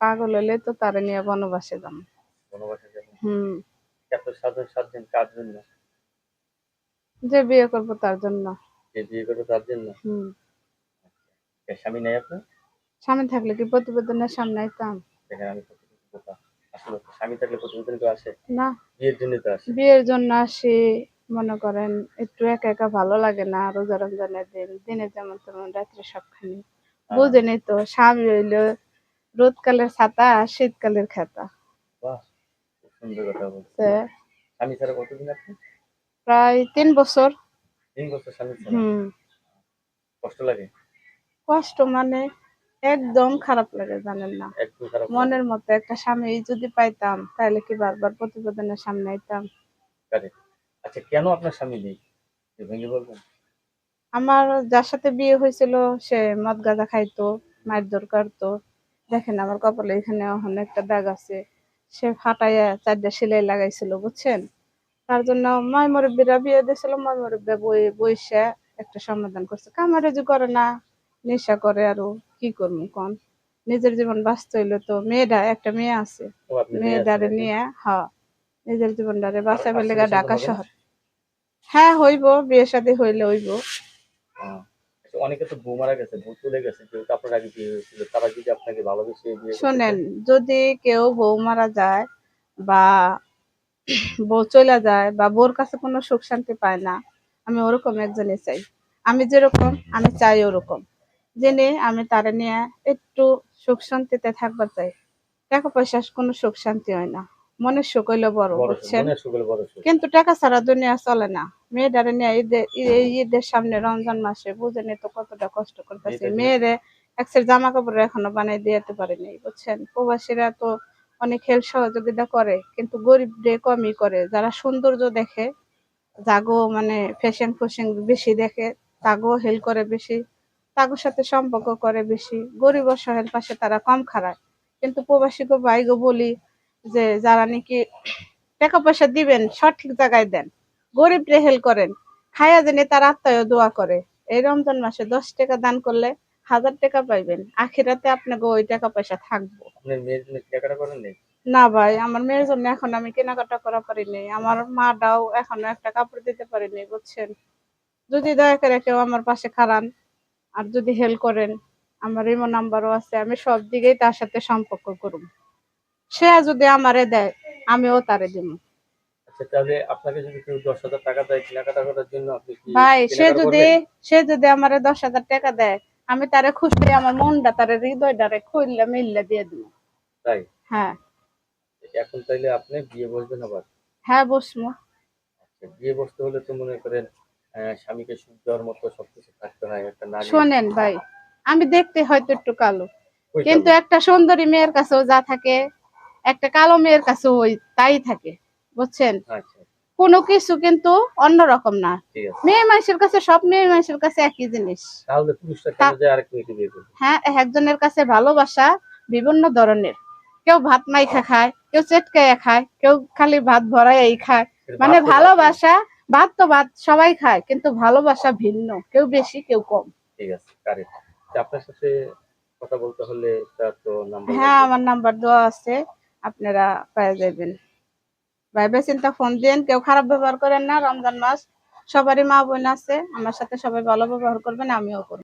পাগল হলে তো তারে নিয়ে বনবাসে যাম বনবাসে যাবেন হুম। এত সাধন কার জন্য? যে বিয়ে করব তার জন্য। যে বিয়ে করবে তার জন্য? হুম। স্বামী নেই আপনার? স্বামী থাকলে কি প্রতিবেদনের সামনে আইতাম? দেখেন আমি আসলে স্বামী থাকলে প্রতিদিন কেউ আসে? না। বিয়ের জন্য তো আসে। বিয়ের জন্য আসি মনে করেন একটু একা একা ভালো লাগে না রোজা রমজানের দিন দিনে যেমন তেমন রাত্রে সবখানি। বুঝেনি তো স্বামী হইল রোদকালের ছাতা আর শীতকালের খাতা। সুন্দর কথা বলছে স্বামী ছাড়া কতদিন আপনি? প্রায় তিন বছর। তিন বছর স্বামী ছাড়া? কষ্ট লাগে? কষ্ট মানে একদম খারাপ লাগে জানেন না। মনের মতো একটা স্বামী যদি পাইতাম তাহলে কি বারবার প্রতিবেদনের সামনে আইতাম? আচ্ছা কেন আপনার স্বামী নেই? ভেঙে বলবেন? আমার যার সাথে বিয়ে হয়েছিল সে মদ গাঁজা খাইতো মায়ের দর করতো। দেখেন আমার কপালে এখানে একটা দাগ আছে। সে ফাটাইয়া চারটা সেলাই লাগাইছিল বুঝছেন? তার জন্য ময় মুরব্বীরা বিয়ে দিয়েছিল ময় মুরব্বী বই বইসে একটা সমাধান করছে। কামারে যে করে না নেশা করে আরও কি করব কন? নিজের জীবন বাঁচতে হইল তো। মেয়েটা একটা মেয়ে আছে মেয়েটারে নিয়ে হ্যাঁ নিজের জীবনটারে বাঁচাবে লেগা ঢাকা? শহর। হ্যাঁ হইব বিয়ে শাদী হইলে হইব। অনেকে তো বউ মারা গেছে বউ চলে গেছে যেহেতু আপনার আগে বিয়ে হয়েছিল তারা যদি আপনাকে ভালোবেসে বিয়ে শোনেন যদি কেউ বউ মারা যায় বা বউ চলে যায় বা বউর কাছে কোনো সুখ শান্তি পায় না আমি ওরকম একজনই চাই। আমি যেরকম আমি চাই ওরকম। জেনে আমি তারে নিয়ে একটু সুখ শান্তিতে থাকবার চাই। টাকা পয়সা কোনো সুখ শান্তি হয় না। মনের সুখ হইল বড় বুঝছেন? কিন্তু টাকা ছাড়া দুনিয়া চলে না। মেয়েটারে নিয়ে ঈদের ঈদের সামনে রমজান মাসে বুঝেনি তো কতটা কষ্ট করতেছে। মেয়েরে একসের জামা কাপড় এখনও বানাই দিতে পারেনি বুঝছেন? প্রবাসীরা তো অনেক হেল্প সহযোগিতা করে কিন্তু গরিব কমই করে। যারা সৌন্দর্য দেখে জাগো মানে ফ্যাশন ফ্যাশন বেশি দেখে তাগো হেল্প করে বেশি তাগোর সাথে সম্পর্ক করে বেশি। গরিব অসহায়ের পাশে তারা কম খারায় কিন্তু প্রবাসী গো ভাই গো বলি যে যারা নাকি টাকা পয়সা দিবেন সঠিক জায়গায় দেন। গরিব হেল করেন। খায়া জেনে তার আত্মায় দোয়া করে। এই রমজান মাসে দশ টাকা দান করলে হাজার টাকা পাইবেন। আখিরাতে আপনাকে ওই টাকা পয়সা থাকব। না ভাই আমার মেয়ের জন্য এখন আমি কেনাকাটা করা পারিনি আমার মাটাও এখনও একটা কাপড় দিতে পারিনি বুঝছেন? যদি দয়া করে কেউ আমার পাশে খাড়ান আর যদি হেল্প করেন আমার ইমো নাম্বারও আছে আমি সব দিকেই তার সাথে সম্পর্ক করব সে যদি আমারে দেয় আমিও তারে দিব আচ্ছা তাহলে আপনাকে যদি কেউ দশ হাজার টাকা দেয় কেনাকাটা করার জন্য আপনি ভাই সে যদি সে যদি আমারে দশ হাজার টাকা দেয় আমি তারে খুশি আমার মনটা তারে হৃদয়টারে খুললে মিললে দিয়ে দিব। তাই? হ্যাঁ। এখন তাইলে আপনি বিয়ে বসবেন আবার? হ্যাঁ বসমু আচ্ছা, বিয়ে বসতে হলে তো মনে করেন স্বামীকে সুখ দেওয়ার মতো সবকিছু থাকতে হয় একটা শোনেন ভাই আমি দেখতে হয়তো একটু কালো। কিন্তু একটা সুন্দরী মেয়ের কাছেও যা থাকে একটা কালো মেয়ের কাছেও ওই তাই থাকে। বুঝছেন? আচ্ছা। কোনো কিছু কিন্তু অন্যরকম না। মেয়ে মানুষের কাছে সব মেয়ে মানুষের কাছে একই জিনিস। হ্যাঁ একজনের কাছে ভালোবাসা বিভিন্ন ধরনের। কেউ ভাত মাইখা খায় কেউ চেটকাইয়া খায় কেউ খালি ভাত ভরাই খায়। মানে ভালোবাসা ভাত তো ভাত সবাই খায় কিন্তু ভালোবাসা ভিন্ন কেউ বেশি কেউ কম। ঠিক আছে আপনার সাথে কথা বলতে হলে তো নাম্বার হ্যাঁ আমার নাম্বার দেওয়া আছে আপনারা পেয়ে যাবেন ভাইবে চিন্তা ফোন দিন কেউ খারাপ ব্যবহার করেন না, রমজান মাস সবারই মা বোন আছে, আমার সাথে সবাই ভালো ব্যবহার করবেন, আমিও করব।